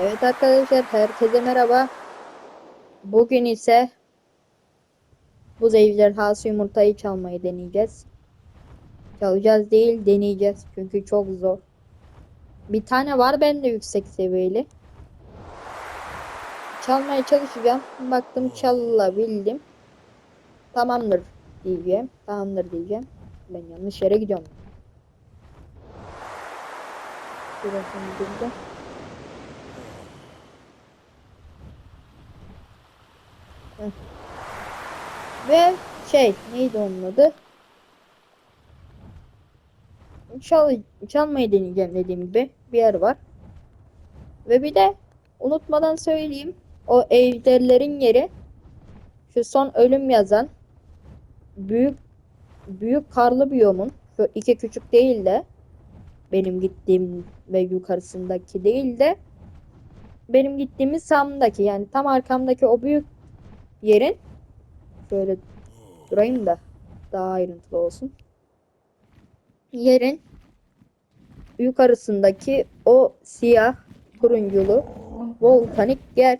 Evet arkadaşlar herkese merhaba. Bugün ise bu ejderhası yumurtayı çalmayı deneyeceğiz. Çalacağız değil deneyeceğiz çünkü çok zor. Bir tane var bende yüksek seviyeli. Çalmaya çalışacağım. Baktım çalabildim. Tamamdır diyeceğim. Tamamdır diyeceğim. Ben yanlış yere gidiyorum. Şurasını bulacağım. Ve şey neydi onun adı? Çal, çalmayı deneyeceğim dediğim gibi bir yer var. Ve bir de unutmadan söyleyeyim o ejderlerin yeri şu son ölüm yazan büyük büyük karlı biyomun şu iki küçük değil de benim gittiğim ve yukarısındaki değil de benim gittiğimiz sağımdaki yani tam arkamdaki o büyük yerin şöyle durayım da daha ayrıntılı olsun. Yerin yukarısındaki o siyah turunculu volkanik yer.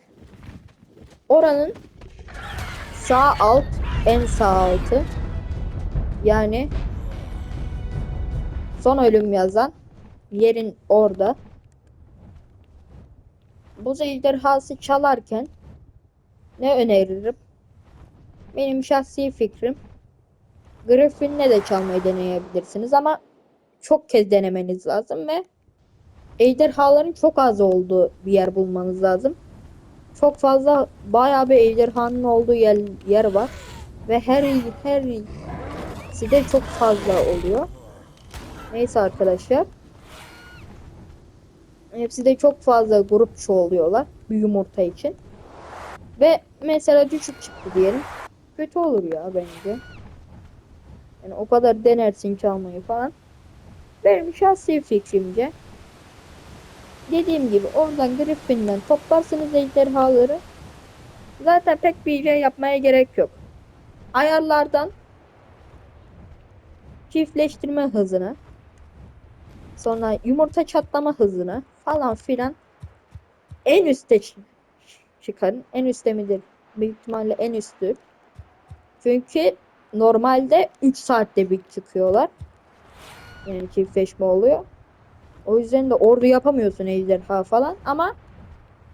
Oranın sağ alt en sağ altı yani son ölüm yazan yerin orada. Bu ejderhası çalarken ne öneririm? Benim şahsi fikrim Griffin'le de çalmayı deneyebilirsiniz ama çok kez denemeniz lazım ve ejderhaların çok az olduğu bir yer bulmanız lazım. Çok fazla bayağı bir ejderhanın olduğu yer, yer var ve her her de çok fazla oluyor. Neyse arkadaşlar. Hepsi de çok fazla grup çoğuluyorlar bir yumurta için. Ve mesela düşük çıktı diyelim. Kötü olur ya bence. Yani o kadar denersin çalmayı falan. Benim şahsi fikrimce dediğim gibi oradan Griffin'den toplarsınız ejderhaları. Zaten pek bir şey yapmaya gerek yok. Ayarlardan çiftleştirme hızını sonra yumurta çatlama hızını falan filan en üste çıkarın. En üstte midir? Büyük ihtimalle en üstü. Çünkü normalde 3 saatte bir çıkıyorlar. Yani çiftleşme oluyor. O yüzden de ordu yapamıyorsun ejderha falan ama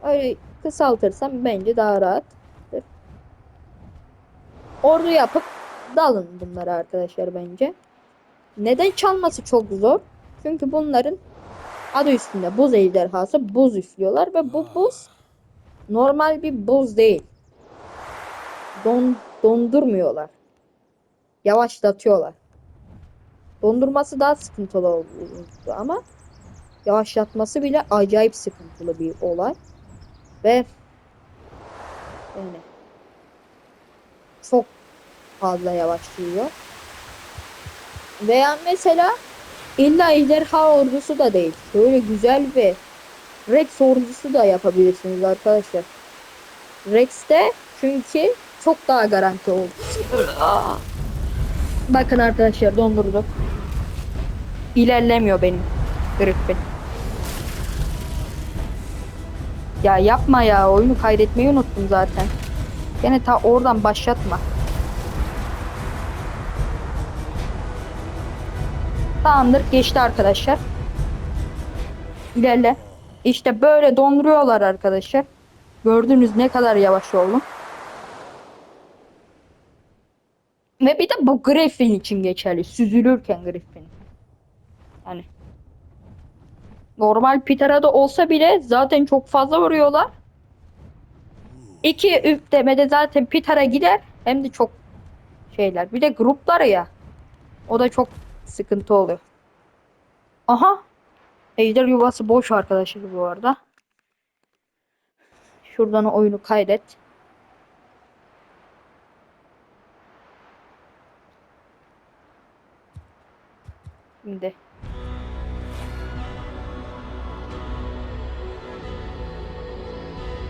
öyle kısaltırsam bence daha rahattır. Ordu yapıp dalın bunları arkadaşlar bence. Neden çalması çok zor? Çünkü bunların adı üstünde buz ejderhası buz üflüyorlar ve bu buz normal bir buz değil. Don, dondurmuyorlar. Yavaşlatıyorlar. Dondurması daha sıkıntılı oldu ama yavaşlatması bile acayip sıkıntılı bir olay. Ve yani çok fazla yavaşlıyor. Veya mesela illa ejderha ordusu da değil. Şöyle güzel bir Rex ordusu da yapabilirsiniz arkadaşlar. Rex'te çünkü çok daha garanti oldu. Bakın arkadaşlar dondurduk. İlerlemiyor benim Griffin. Ya yapma ya oyunu kaydetmeyi unuttum zaten. Gene ta oradan başlatma. Tamamdır geçti arkadaşlar. İlerle. İşte böyle donduruyorlar arkadaşlar. Gördünüz ne kadar yavaş oldu. Ve bir de bu Griffin için geçerli. Süzülürken Griffin. Yani normal Pitara'da olsa bile zaten çok fazla vuruyorlar. İki üflemede zaten Pitara gider. Hem de çok şeyler. Bir de grupları ya. O da çok sıkıntı oluyor. Aha. Ejder yuvası boş arkadaşlar bu arada. Şuradan oyunu kaydet. Şimdi.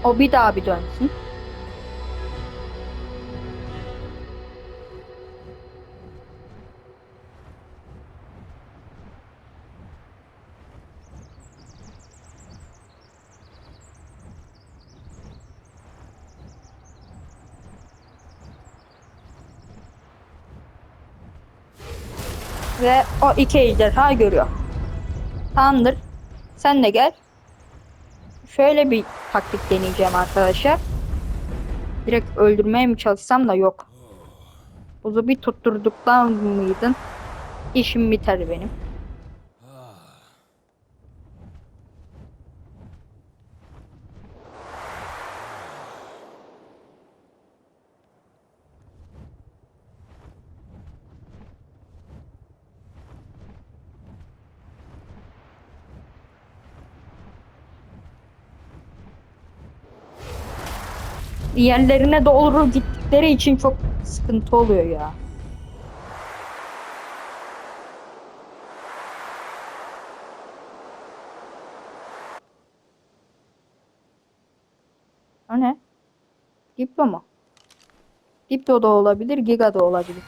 O bir daha bir dönsün. Ve o iki ejderha görüyor. Tamamdır. Sen de gel. Şöyle bir taktik deneyeceğim arkadaşlar. Direkt öldürmeye mi çalışsam da yok. Buzu bir tutturduktan mıydın? İşim biter benim. Yerlerine doğru gittikleri için çok sıkıntı oluyor ya. O ne? Diplo mu? Diplo da olabilir, Giga da olabilir.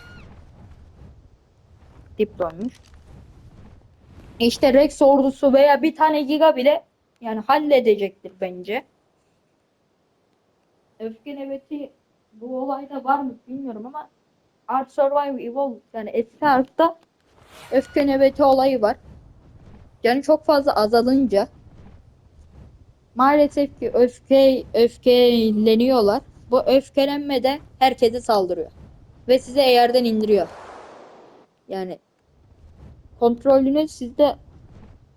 Diploymuş. İşte Rex ordusu veya bir tane Giga bile yani halledecektir bence. Öfke nöbeti bu olayda var mı bilmiyorum ama Art Survive Evolved yani eski Ark'ta öfke nöbeti olayı var. Yani çok fazla azalınca maalesef ki öfke öfkeleniyorlar. Bu öfkelenme de herkese saldırıyor. Ve size yerden indiriyor. Yani kontrolünüz sizde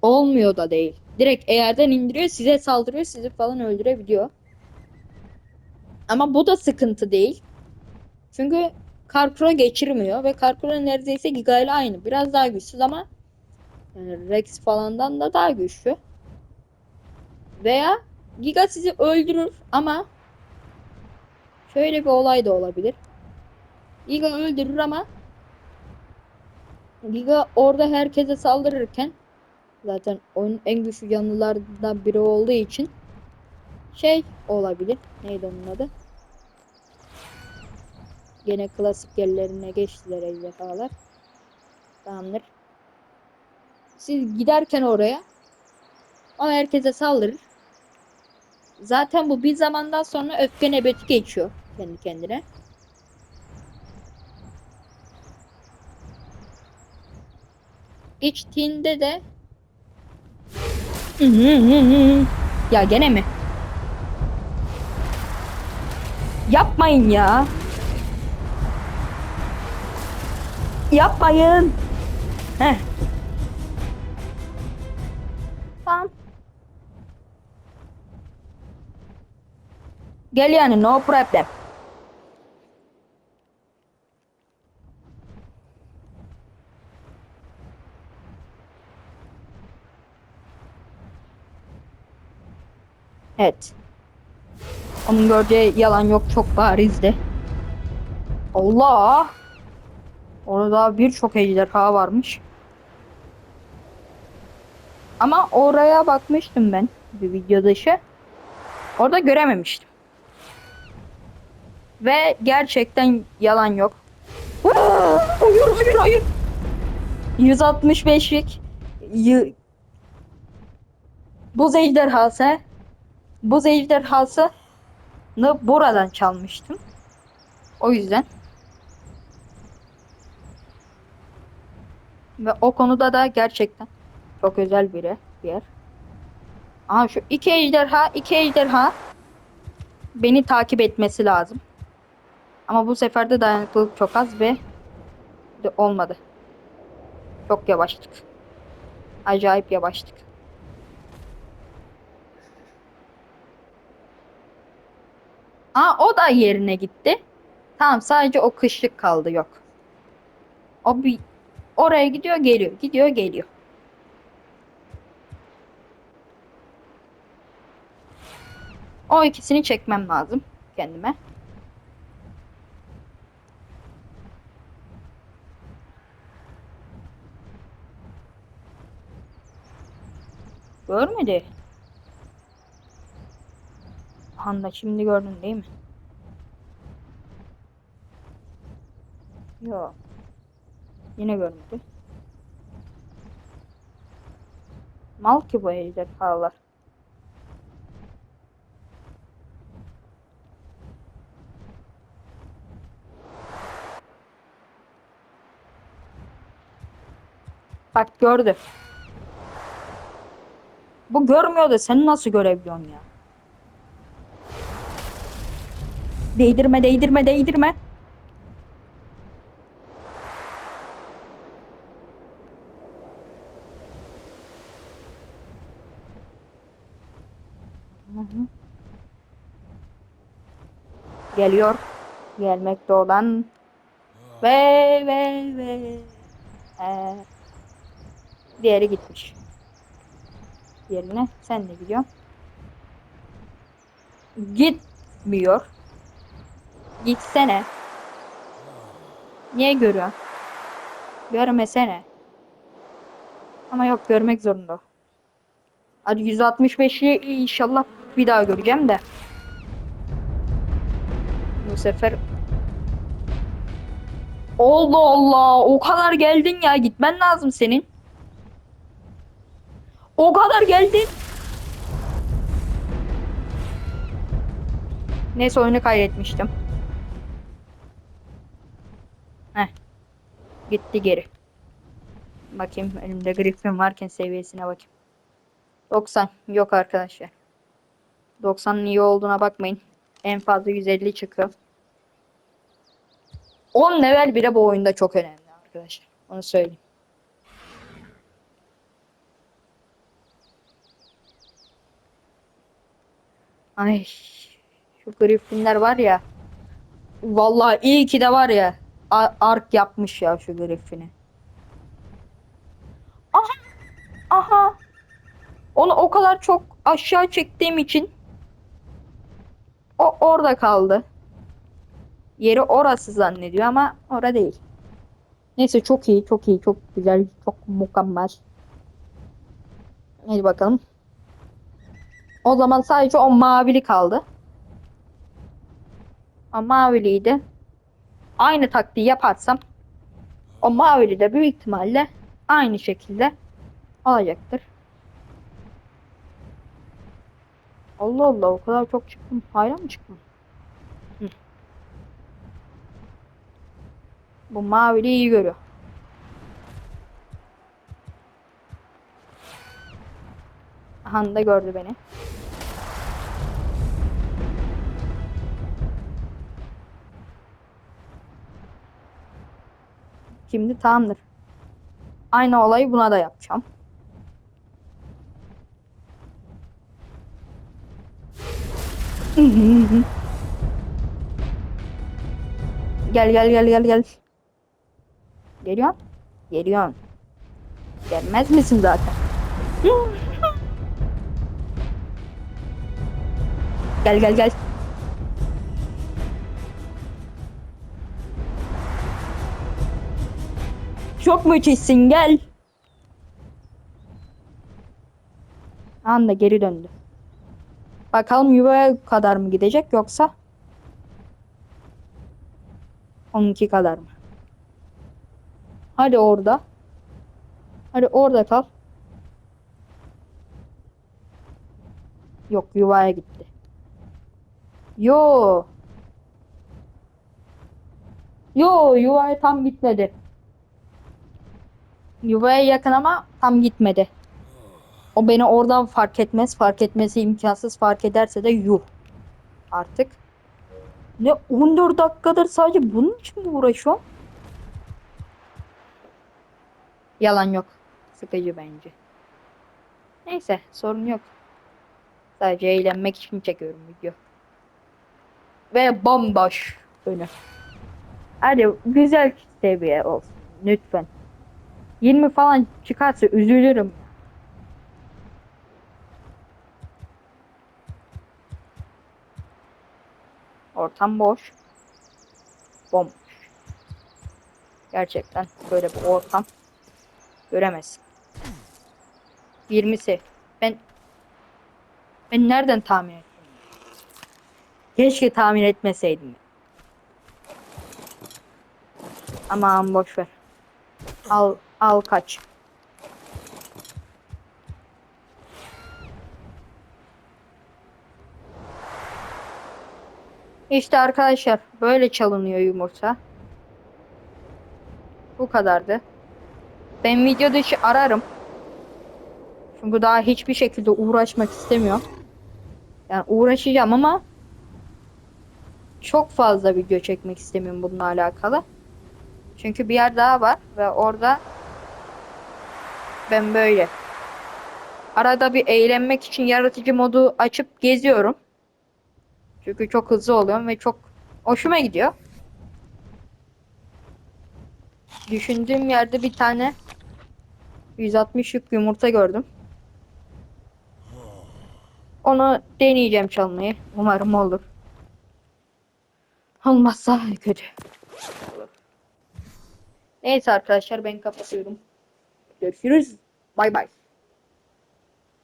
olmuyor da değil. Direkt eğerden indiriyor, size saldırıyor, sizi falan öldürebiliyor. Ama bu da sıkıntı değil. Çünkü Karpro geçirmiyor ve Karpro neredeyse Giga ile aynı. Biraz daha güçsüz ama yani Rex falandan da daha güçlü. Veya Giga sizi öldürür ama şöyle bir olay da olabilir. Giga öldürür ama Giga orada herkese saldırırken zaten oyunun en güçlü canlılardan biri olduğu için şey olabilir. Neydi onun adı? Gene klasik yerlerine geçtiler ejderhalar. Tamamdır. Siz giderken oraya o herkese saldırır. Zaten bu bir zamandan sonra öfke nöbeti geçiyor kendi kendine. Geçtiğinde de ya gene mi? Yapmayın ya. Yapmayın. Heh. Tamam. Gel yani no problem. Evet. Onun göreceği yalan yok çok barizdi. Allah! Orada birçok ejderha varmış. Ama oraya bakmıştım ben bir video dışı. Orada görememiştim. Ve gerçekten yalan yok. Hayır hayır hayır. 165'lik y- buz ejderhası buz ejderhası buradan çalmıştım. O yüzden. Ve o konuda da gerçekten çok özel bir yer. Aha şu iki ejderha, iki ejderha beni takip etmesi lazım. Ama bu sefer de dayanıklılık çok az ve olmadı. Çok yavaştık. Acayip yavaştık. Aa o da yerine gitti. Tamam sadece o kışlık kaldı yok. O bir oraya gidiyor geliyor. Gidiyor geliyor. O ikisini çekmem lazım kendime. Görmedi. Anda şimdi gördün değil mi? Yok. Yine görmedi. Mal ki bu ejderhalar. Bak gördü. Bu görmüyor da sen nasıl görebiliyorsun ya? Değdirme değdirme değdirme. Geliyor. Gelmekte olan ve ve ve ee, diğeri gitmiş. Yerine sen de gidiyorsun. Gitmiyor. Gitsene. Niye görüyorsun? Görmesene. Ama yok görmek zorunda. Hadi 165'i inşallah bir daha göreceğim de. Bu sefer Allah Allah o kadar geldin ya gitmen lazım senin. O kadar geldin. Neyse oyunu kaybetmiştim. Heh. Gitti geri. Bakayım elimde Griffin varken seviyesine bakayım. 90 yok arkadaşlar. 90'ın iyi olduğuna bakmayın. En fazla 150 çıkıyor. 10 level bile bu oyunda çok önemli arkadaşlar. Onu söyleyeyim. Ay şu Griffinler var ya. Vallahi iyi ki de var ya. Ark yapmış ya şu Griffin'i. Aha. Aha. Onu o kadar çok aşağı çektiğim için o orada kaldı. Yeri orası zannediyor ama orada değil. Neyse çok iyi, çok iyi, çok güzel, çok mükemmel. Hadi bakalım. O zaman sadece o mavili kaldı. O maviliyi de aynı taktiği yaparsam o mavili de büyük ihtimalle aynı şekilde olacaktır. Allah Allah o kadar çok çıktım. Hala mı çıktım? Bu mavili iyi görüyor. Han da gördü beni. Şimdi tamamdır. Aynı olayı buna da yapacağım. Gel gel gel gel gel. Geliyorsun. Geliyorsun. Gelmez misin zaten? Gel gel gel. Çok müthişsin gel. Anda geri döndü. Bakalım yuvaya kadar mı gidecek yoksa onunki kadar mı? Hadi orada. Hadi orada kal. Yok yuvaya gitti. Yo. Yo yuvaya tam gitmedi. Yuvaya yakın ama tam gitmedi. O beni oradan fark etmez. Fark etmesi imkansız. Fark ederse de yuh. Artık. Ne 14 dakikadır sadece bunun için mi uğraşıyorum? Yalan yok. Sıkıcı bence. Neyse sorun yok. Sadece eğlenmek için çekiyorum video. Ve bomboş önü. Hadi güzel seviye olsun. Lütfen. 20 falan çıkarsa üzülürüm. Ortam boş. Bomboş. Gerçekten böyle bir ortam göremezsin. 20'si. Ben ben nereden tahmin ettim? Keşke tahmin etmeseydim. Aman boş ver. Al al kaç. İşte arkadaşlar böyle çalınıyor yumurta. Bu kadardı. Ben video dışı ararım. Çünkü daha hiçbir şekilde uğraşmak istemiyorum. Yani uğraşacağım ama çok fazla video çekmek istemiyorum bununla alakalı. Çünkü bir yer daha var ve orada ben böyle arada bir eğlenmek için yaratıcı modu açıp geziyorum. Çünkü çok hızlı oluyorum ve çok hoşuma gidiyor. Düşündüğüm yerde bir tane 160 yük yumurta gördüm. Onu deneyeceğim çalmayı. Umarım olur. Olmazsa kötü. Neyse arkadaşlar ben kapatıyorum. Görüşürüz. Bay bay.